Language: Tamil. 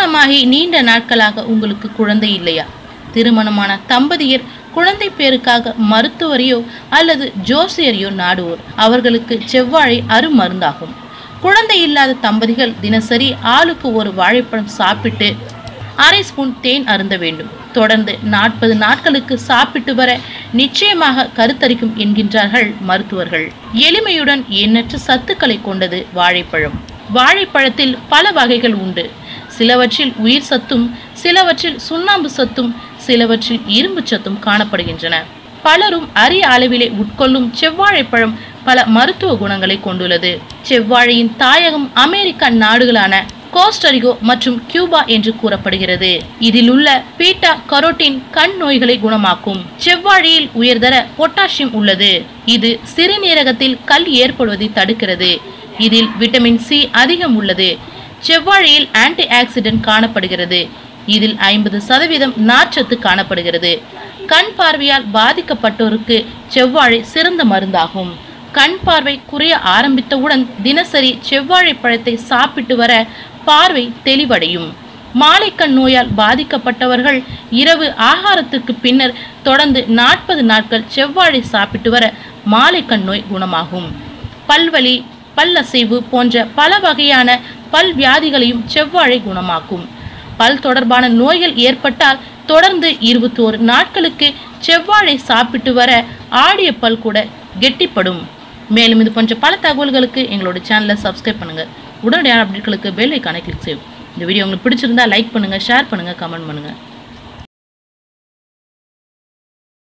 திருமணமாகி நீண்ட நாட்களாக உங்களுக்கு குழந்தை இல்லையா? திருமணமான தம்பதியர் குழந்தை பேருக்காக மருத்துவரையோ அல்லது ஜோசியரையோ நாடுவோர் அவர்களுக்கு செவ்வாழை அருமருந்தாகும் குழந்தை இல்லாத தம்பதிகள் தினசரி ஆளுக்கு ஒரு வாழைப்பழம் சாப்பிட்டு அரை ஸ்பூன் தேன் அருந்த வேண்டும். தொடர்ந்து நாற்பது நாட்களுக்கு சாப்பிட்டு வர நிச்சயமாக கருத்தரிக்கும் என்கின்றார்கள் மருத்துவர்கள். எளிமையுடன் எண்ணற்ற சத்துக்களை கொண்டது வாழைப்பழம். வாழைப்பழத்தில் பல வகைகள் உண்டு. சிலவற்றில் உயிர் சத்தும் சிலவற்றில் சுண்ணாம்பு சத்தும் சிலவற்றில் இரும்பு சத்தும் காணப்படுகின்றன. பலரும் அரிய அளவிலே உட்கொள்ளும் செவ்வாழைப்பழம் பல மருத்துவ குணங்களை கொண்டுள்ளது. செவ்வாழையின் தாயகம் அமெரிக்க நாடுகளான கோஸ்டரிகோ மற்றும் கியூபா என்று கூறப்படுகிறது. இதில் உள்ள பீட்டா கரோட்டின் கண் நோய்களை குணமாக்கும். செவ்வாழையில் உயர்தர பொட்டாசியம் உள்ளது. இது சிறுநீரகத்தில் கல் ஏற்படுவதை தடுக்கிறது. இதில் விட்டமின் சி அதிகம் உள்ளது. செவ்வாழையில் ஆன்டி ஆக்சிடென்ட் காணப்படுகிறது. இதில் ஐம்பது சதவீதம் நார்ச்சத்து காணப்படுகிறது. கண் பார்வையால் பாதிக்கப்பட்டோருக்கு செவ்வாழை சிறந்த மருந்தாகும். கண் பார்வை குறைய ஆரம்பித்தவுடன் தினசரி செவ்வாழை பழத்தை சாப்பிட்டு வர பார்வை தெளிவடையும். மாலைக்கண் நோயால் பாதிக்கப்பட்டவர்கள் இரவு ஆகாரத்துக்கு பின்னர் தொடர்ந்து நாற்பது நாட்கள் செவ்வாழை சாப்பிட்டு வர மாலைக்கண் நோய் குணமாகும். பல்வலி பல்லசைவு போன்ற பல வகையான பல் வியாதிகளையும் செவ்வாழை குணமாக்கும். பல் தொடர்பான நோய்கள் ஏற்பட்டால் தொடர்ந்து இருபத்தோரு நாட்களுக்கு செவ்வாழை சாப்பிட்டு வர ஆடிய பல் கூட கெட்டிப்படும். மேலும் இது போன்ற பல தகவல்களுக்கு எங்களோட சேனலை சப்ஸ்கிரைப் பண்ணுங்க. உடனடியான அப்டேட்களுக்கு பெல் ஐக்கானை கிளிக் செய்யும் இந்த வீடியோ உங்களுக்கு பிடிச்சிருந்தா லைக் பண்ணுங்கள் ஷேர் பண்ணுங்கள் கமெண்ட் பண்ணுங்கள்